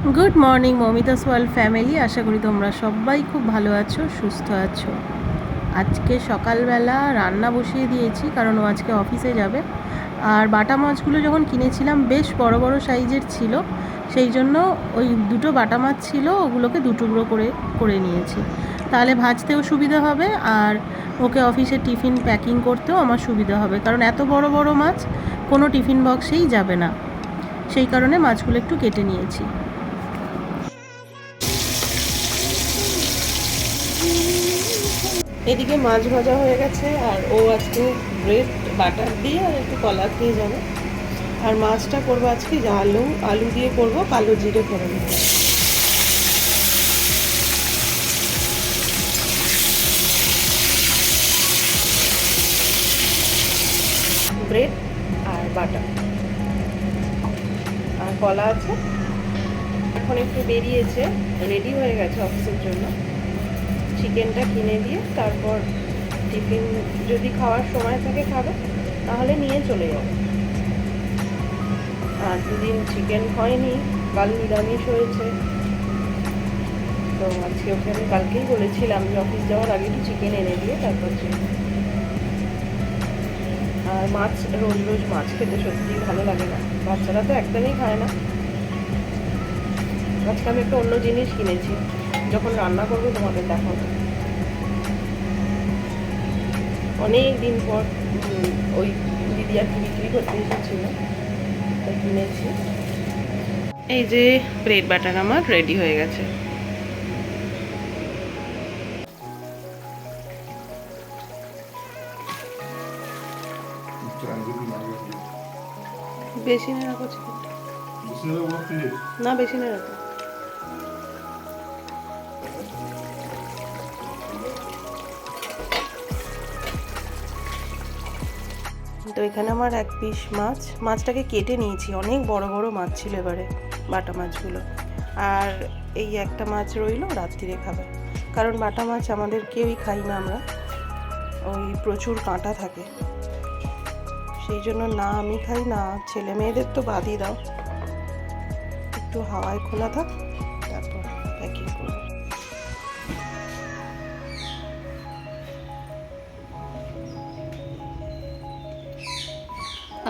Good morning Momitas world family আশা করি তোমরা সবাই খুব ভালো আছো, সুস্থ আছো। আজকে সকালবেলা রান্না বসিয়ে দিয়েছি, কারণ ও আজকে অফিসে যাবে। আর বাটা মাছগুলো যখন কিনেছিলাম, বেশ বড় বড় সাইজের ছিল। সেই জন্য ওই দুটো বাটা মাছ ছিল, ওগুলোকে দুটুকরো করে করে নিয়েছি। তাহলে ভাজতেও সুবিধা হবে, আর ওকে অফিসে টিফিন প্যাকিং করতেও আমার সুবিধা হবে। কারণ এত বড় বড় মাছ, কোনো টিফিন বক্সেই যাবে না। সেই কারণে মাছগুলো একটু কেটে নিয়েছি। এদিকে মাছ ভাজা হয়ে গেছে, আর ও আজকে ব্রেড, বাটার দিয়ে আর একটু কলা খেয়ে যাবে। আর মাছটা করব আজকে আলু আলু দিয়ে করব, কালো জিরে করে নেব। ব্রেড আর বাটার। আর কলা আছে। এখন একটু বেরিয়েছে রেডি হয়ে গেছে অফিসের জন্য। চিকেনটা কিনে দিয়ে তারপর টিফিন যদি খাওয়ার সময় থাকে খাবে, তাহলে নিয়ে চলে যাবে। আর দুদিন চিকেন হয়নি, কাল নিরামিষ হয়েছে। তো আজকে ওকে আমি কালকেই বলেছিলাম যে অফিস যাওয়ার আগে একটু চিকেন এনে দিয়ে তারপর আর মাছ, রোজ রোজ মাছ খেতে সত্যি ভালো লাগে না। বাচ্চারা তো একদমই খায় না। আজকে আমি একটা অন্য জিনিস কিনেছি। যখন রান্না করব তোমাদের দেখাবো। অনেক দিন পর ওই দিদি আর কি বিক্রি করতে এসেছিল তাই কিনেছি। এই যে ব্রেড বাটার আমার রেডি হয়ে গেছে। বেশি না রাখো না বেশি না রাখো। তো এখানে আমার এক পিস মাছ। মাছটাকে কেটে নিয়েছি। অনেক বড় বড় মাছ ছিল এবারে বাটা মাছগুলো। আর এই একটা মাছ রইল রাত্রিরে খাবে কারণ বাটা মাছ আমাদের কেউই খাই না আমরা। ওই প্রচুর কাঁটা থাকে। সেই জন্য না আমি খাই, না ছেলে মেয়েদের তো বাদই দাও। একটু হাওয়ায় খোলা থাক।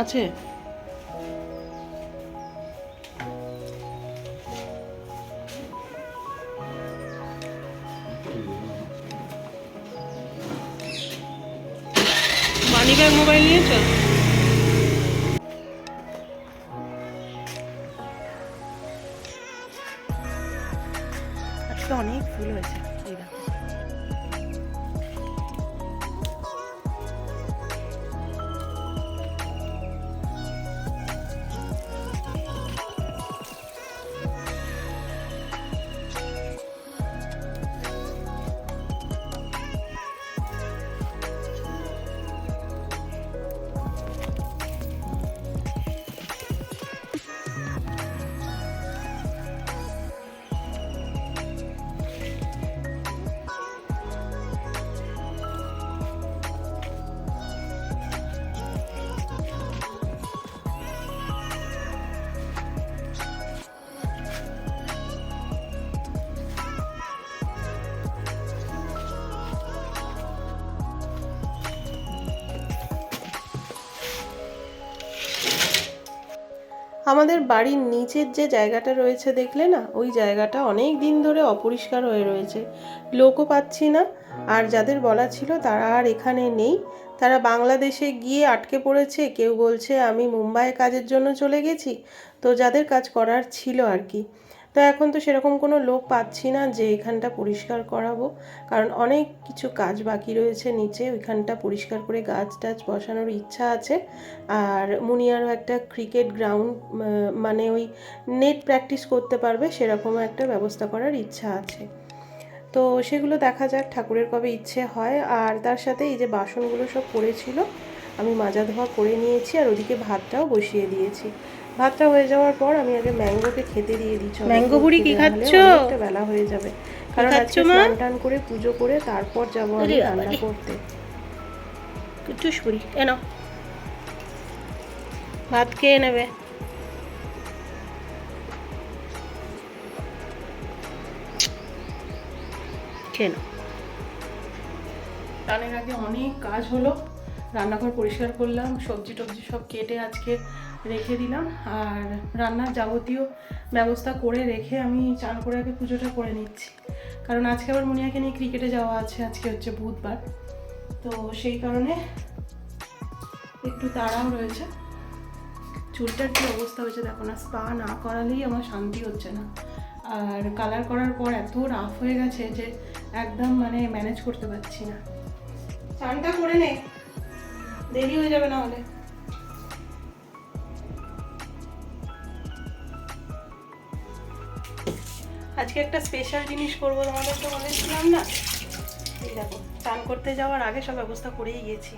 আছে। মানি ব্যাগ মোবাইল নিয়েছো আজকে অনেক ফুল হয়েছে এই দেখো। আমাদের বাড়ির নিচের যে জায়গাটা রয়েছে দেখলে না, ওই জায়গাটা অনেক দিন ধরে অপরিষ্কার হয়ে রয়েছে। লোকও পাচ্ছি না। আর যাদের বলা ছিল তারা আর এখানে নেই। তারা বাংলাদেশে গিয়ে আটকে পড়েছে। কেউ বলছে, আমি মুম্বাইয়ে কাজের জন্য চলে গেছি। তো যাদের কাজ করার ছিল আর কি। তো এখন তো সেরকম কোনো লোক পাচ্ছি না যে এখানটা পরিষ্কার করাবো। কারণ অনেক কিছু কাজ বাকি রয়েছে নিচে, ওইখানটা পরিষ্কার করে গাছ টাছ বসানোর ইচ্ছা আছে। আর মুনিয়ারও একটা ক্রিকেট গ্রাউন্ড মানে ওই নেট প্র্যাকটিস করতে পারবে সেরকম একটা ব্যবস্থা করার ইচ্ছা আছে। তো সেগুলো দেখা যাক, ঠাকুরের কবে ইচ্ছে হয়। আর তার সাথে এই যে বাসনগুলো সব পড়েছিল, আমি মাজা ধোয়া করে নিয়েছি আর ওদিকে ভাতটাও বসিয়ে দিয়েছি। ভাতটা হয়ে যাওয়ার পর আমি আগে ম্যাঙ্গোকে খেতে দিয়ে দিচ্ছি ম্যাঙ্গো বুড়ি কি খাচ্ছ? বেলা হয়ে যাবে। কারণ আজকে স্নান টান করে পুজো করে তারপর যাব আমি রান্না করতে। কুচুস বুড়ি এনো ভাত খেয়ে নেবে। খেয়ে নাও। আগে অনেক কাজ হলো রান্নাঘর পরিষ্কার করলাম সবজি টবজি সব কেটে আজকে রেখে দিলাম। আর রান্নার যাবতীয় ব্যবস্থা করে রেখে আমি চান করে আগে পুজোটা করে নিচ্ছি। কারণ আজকে আবার মুনিয়াকে নিয়ে ক্রিকেটে যাওয়া আছে, আজকে হচ্ছে বুধবার। তো সেই কারণে একটু তাড়াও রয়েছে। চুলটার কি অবস্থা হয়েছে দেখো না, স্পা না করালেই আমার শান্তি হচ্ছে না। আর কালার করার পর এত রাফ হয়ে গেছে যে একদম মানে ম্যানেজ করতে পারছি না। চানটা করে নে। দেরি হয়ে যাবে না হলে। আজকে একটা স্পেশাল জিনিস করব তোমাদেরকে বলেছিলাম না? এই দেখো চান করতে যাওয়ার আগে সব ব্যবস্থা করেই গেছি।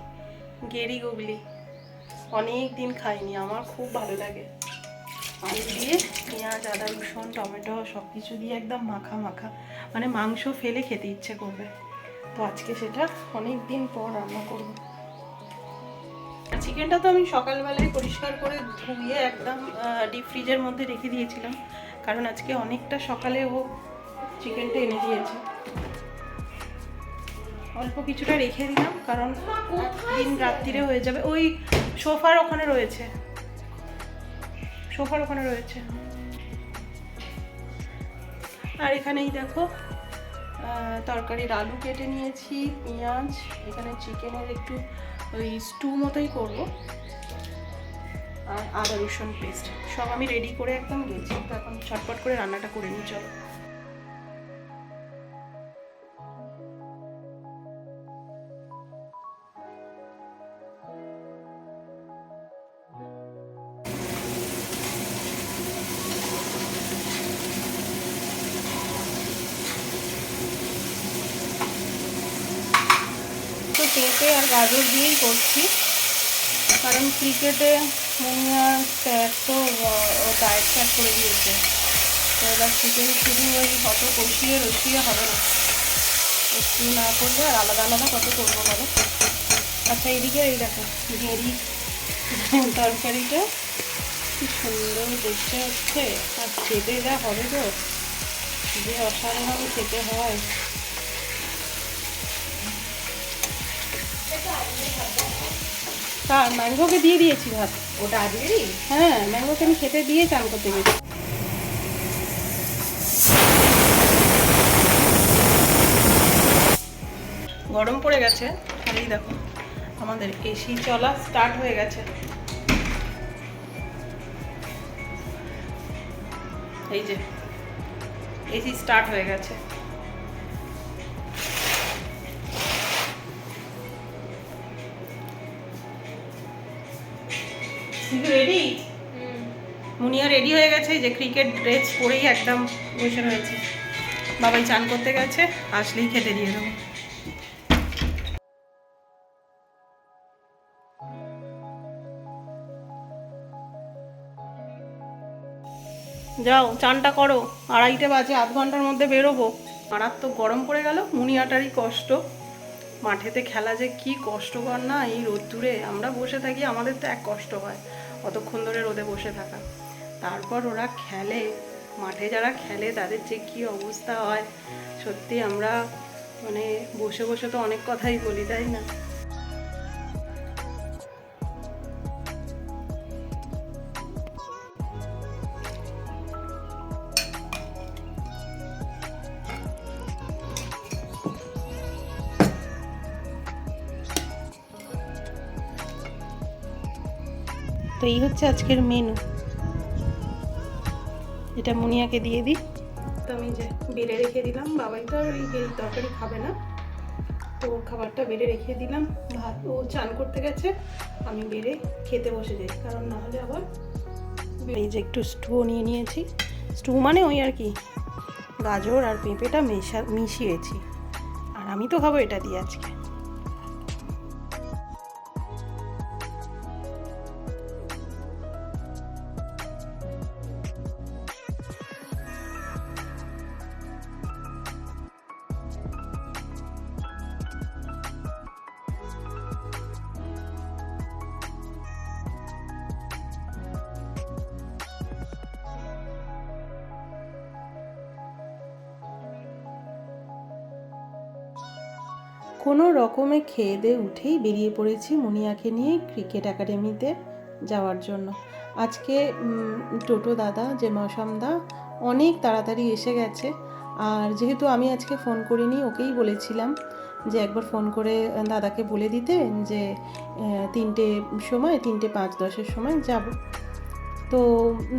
গেরি গুগলি, অনেক দিন খাইনি, আমার খুব ভালো লাগে। আলু দিয়ে পেঁয়াজ, আদা, রসুন, টমেটো সব কিছু দিয়ে একদম মাখা মাখা। মানে মাংস ফেলে খেতে ইচ্ছে করবে। তো আজকে সেটা অনেক দিন পর রান্না করব। চিকেনটা তো আমি সকালবেলায় পরিষ্কার করে ধুয়ে একদম ডিপ ফ্রিজের মধ্যে রেখে দিয়েছিলাম। কারণ আজকে অনেকটা সকালে ও চিকেনটা এনে দিয়েছে। অল্প কিছুটা রেখে দিলাম, কারণ দিন রাত্রিরে হয়ে যাবে। ওই সোফার ওখানে রয়েছে। সোফার ওখানে রয়েছে। আর এখানেই দেখো তরকারির আলু কেটে নিয়েছি, পেঁয়াজ, এখানে চিকেনের একটু ওই স্টু মতোই করব। আর আদা রসুন পেস্ট সব আমি রেডি করে একদম গেছি। তো এখন ছটপট করে রান্নাটা করে নিই, চলো। পেঁপে আর গাজর দিয়েই করছি। কারণ ক্রিকেটে মুনিয়ার স্যার তো ডায়েট স্যার করে দিয়েছে তো এবার চিকেন শুধু ওই কত কষিয়ে রসিয়ে হবে না একটু না করলে আর আলাদা আলাদা কত করব বলো আচ্ছা এইদিকে এই দেখো। ভেরি তরকারিটা কি সুন্দর দেখতে হচ্ছে। আর খেতে যা হবে তো। যে অসাধারণ খেতে হয়। কার ম্যাঙ্গোকে দিয়ে দিয়েছি ভাত। ওটা আজকেরই হ্যাঁ ম্যাঙ্গোকে আমি খেতে দিয়ে চান করতে গেছি। গরম পড়ে গেছে। আর এই দেখো আমাদের এসি চলা স্টার্ট হয়ে গেছে। এই যে এসি স্টার্ট হয়ে গেছে। রেডি মুনিয়া রেডি হয়ে গেছে যে ক্রিকেট ড্রেস পরেই একদম বসে রয়েছে। বাবাই চান করতে গেছে, আসলেই খেতে দিয়ে দেবো। যাও, চানটা করো। আড়াইটে বাজে, আধ ঘণ্টার মধ্যে বেরোবো। মারাত্মক গরম পড়ে গেল, মুনিয়াটারই কষ্ট। মাঠেতে খেলা যে কি কষ্টকর না, এই রোদ্দুরে আমরা বসে থাকি, আমাদের তো এক কষ্ট হয়। অতক্ষণ ধরে রোদে বসে থাকা। তারপর ওরা খেলে। মাঠে যারা খেলে, তাদের যে কী অবস্থা হয়, সত্যি আমরা মানে বসে বসে তো অনেক কথাই বলি, তাই না? এই হচ্ছে আজকের মেনু এটা মুনিয়াকে দিয়ে দিই। তো আমি যে বেড়ে রেখে দিলাম বাবাই তো আর ওই তরকারি খাবে না। তো খাবারটা বেড়ে রেখে দিলাম। ভাত ও চান করতে গেছে। আমি বেড়ে খেতে বসে যাই কারণ না হলে আবার এই যে একটু স্টুও নিয়ে নিয়েছি। স্টু মানে ওই আর কি গাজর আর পেঁপেটা মেশা মিশিয়েছি। আর আমি তো খাব এটা দিয়ে আজকে। কোনো রকমে খেয়ে দিয়ে উঠেই বেরিয়ে পড়েছি মুনিয়াকে নিয়ে ক্রিকেট একাডেমিতে যাওয়ার জন্য। আজকে টোটো দাদা, যে মৌসামদা অনেক তাড়াতাড়ি এসে গেছে। আর যেহেতু আমি আজকে ফোন করিনি, ওকেই বলেছিলাম যে একবার ফোন করে দাদাকে বলে দিতে যে তিনটে সময়, তিনটে পাঁচ দশের সময় যাব। তো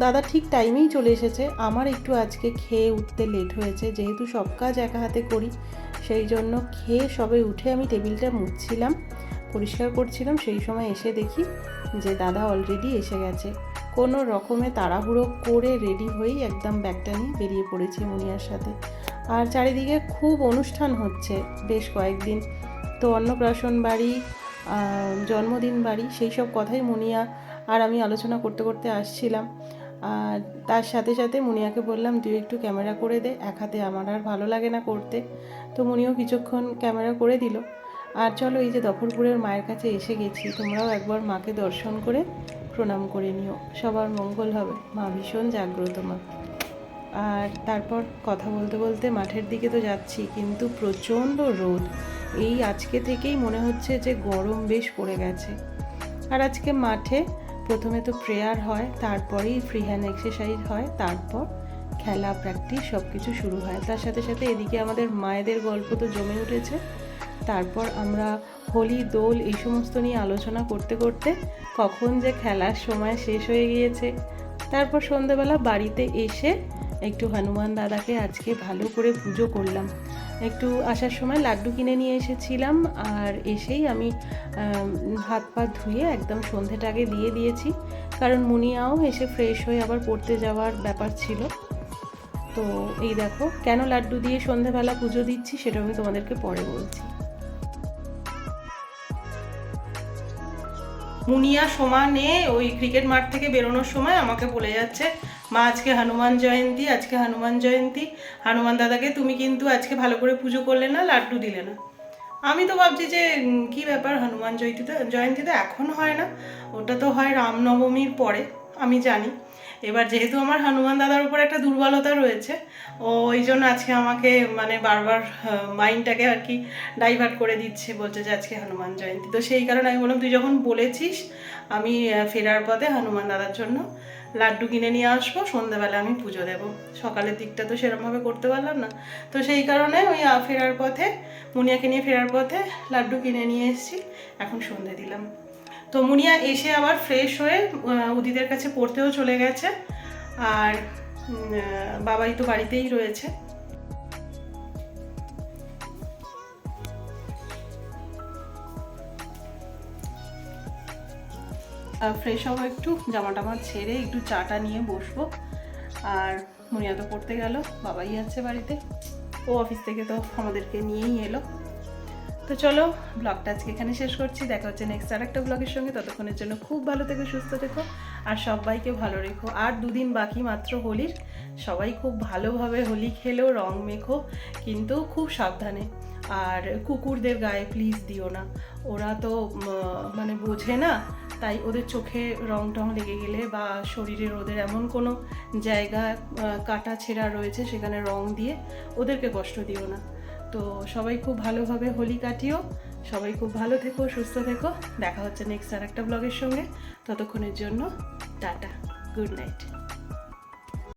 দাদা ঠিক টাইমেই চলে এসেছে। আমার একটু আজকে খেয়ে উঠতে লেট হয়েছে, যেহেতু সব কাজ একা হাতে করি, সেই জন্য খেয়ে সবে উঠে আমি টেবিলটা মুছছিলাম, পরিষ্কার করছিলাম, সেই সময় এসে দেখি যে দাদা অলরেডি এসে গেছে। কোনো রকমে তাড়াহুড়ো করে রেডি হয়েই একদম ব্যাগটা নিয়ে বেরিয়ে পড়েছি মুনিয়ার সাথে। আর চারিদিকে খুব অনুষ্ঠান হচ্ছে বেশ কয়েকদিন। তো অন্নপ্রাশন বাড়ি জন্মদিন বাড়ি, সেই সব কথাই মুনিয়া আর আমি আলোচনা করতে করতে আসছিলাম। আর তার সাথে সাথে মুনিয়াকে বললাম, তুই একটু ক্যামেরা করে দে, এক হাতে আমার আর ভালো লাগে না করতে। তো মুনিও কিছুক্ষণ ক্যামেরা করে দিল। আর চলো এই যে দফরপুরের মায়ের কাছে এসে গেছি, তোমরাও একবার মাকে দর্শন করে প্রণাম করে নিও। সবার মঙ্গল হবে, মা ভীষণ জাগ্রত মা। আর তারপর কথা বলতে বলতে মাঠের দিকে তো যাচ্ছি, কিন্তু প্রচণ্ড রোদ। এই আজকে থেকেই মনে হচ্ছে যে গরম বেশ পড়ে গেছে। আর আজকে মাঠে প্রথমে তো প্রেয়ার হয়, তারপরেই ফ্রি হ্যান্ড এক্সারসাইজ হয়, তারপর খেলা প্র্যাকটিস সব কিছু শুরু হয়। তার সাথে সাথে এদিকে আমাদের মায়েদের গল্প তো জমে উঠেছে। তারপর আমরা হোলি, দোল এই সমস্ত নিয়ে আলোচনা করতে করতে কখন যে খেলার সময় শেষ হয়ে গিয়েছে। তারপর সন্ধেবেলা বাড়িতে এসে একটু হনুমান দাদাকে আজকে ভালো করে পুজো করলাম। একটু আসার সময় লাড্ডু কিনে নিয়ে এসেছিলাম, আর এসেই আমি হাত পা ধুয়ে একদম সন্ধেটাকে দিয়ে দিয়েছি। কারণ মুনিয়াও এসে ফ্রেশ হয়ে আবার পড়তে যাওয়ার ব্যাপার ছিল। তো এই দেখো, কেন লাড্ডু দিয়ে সন্ধেবেলা পুজো দিচ্ছি সেটা আমি তোমাদেরকে পরে বলছি। মুনিয়া সমানে ওই ক্রিকেট মাঠ থেকে বেরোনোর সময় আমাকে বলে যাচ্ছে মা আজকে হনুমান জয়ন্তী, আজকে হনুমান জয়ন্তী। হনুমান দাদাকে তুমি কিন্তু আজকে ভালো করে পুজো করলে না, লাড্ডু দিলে না। আমি তো ভাবছি যে কি ব্যাপার হনুমান জয়ন্তী তো জয়ন্তী তো এখন হয় না। ওটা তো হয় রামনবমীর পরে, আমি জানি। এবার যেহেতু আমার হনুমান দাদার উপর একটা দুর্বলতা রয়েছে, ও ওই জন্য আজকে আমাকে মানে বারবার মাইন্ডটাকে আর কি ডাইভার্ট করে দিচ্ছে, বলছে যে আজকে হনুমান জয়ন্তী। তো সেই কারণে আমি বললাম, তুই যখন বলেছিস আমি ফেরার পথে হনুমান দাদার জন্য লাড্ডু কিনে নিয়ে আসব, সন্ধ্যাবেলা আমি পুজো দেবো। সকালের দিকটা তো সেরকমভাবে করতে পারলাম না। তো সেই কারণে ওই ফেরার পথে, মুনিয়াকে নিয়ে ফেরার পথে লাড্ডু কিনে নিয়ে এসেছি, এখন সন্ধে দিলাম। তো মুনিয়া এসে আবার ফ্রেশ হয়ে উদিদের কাছে পড়তেও চলে গেছে। আর বাবাই তো বাড়িতেই রয়েছে। ফ্রেশ হব একটু জামা টামা ছেড়ে একটু চাটা নিয়ে বসবো। আর মুনিয়া তো পড়তে গেল, বাবাই আছে বাড়িতে। ও অফিস থেকে তো আমাদেরকে নিয়েই এলো। তো চলো ব্লগটা আজকে এখানে শেষ করছি। দেখা হচ্ছে নেক্সট আর একটা ব্লগের সঙ্গে। ততক্ষণের জন্য খুব ভালো থেকো, সুস্থ থেকো, আর সবাইকে ভালো রেখো। আর দুদিন বাকি মাত্র হোলির। সবাই খুব ভালোভাবে হোলি খেলো, রং মেখো, কিন্তু খুব সাবধানে। আর কুকুরদের গায়ে প্লিজ দিও না। ওরা তো মানে বোঝে না, তাই ওদের চোখে রং টং লেগে গেলে বা শরীরের ওদের এমন কোনো জায়গা কাটা ছেঁড়া রয়েছে সেখানে রং দিয়ে ওদেরকে কষ্ট দিও না। তো সবাই খুব ভালোভাবে হোলি কাটিও। সবাই খুব ভালো থেকো, সুস্থ থেকো। দেখা হচ্ছে নেক্সট আর একটা ব্লগের সঙ্গে। ততক্ষণের জন্য টাটা গুড নাইট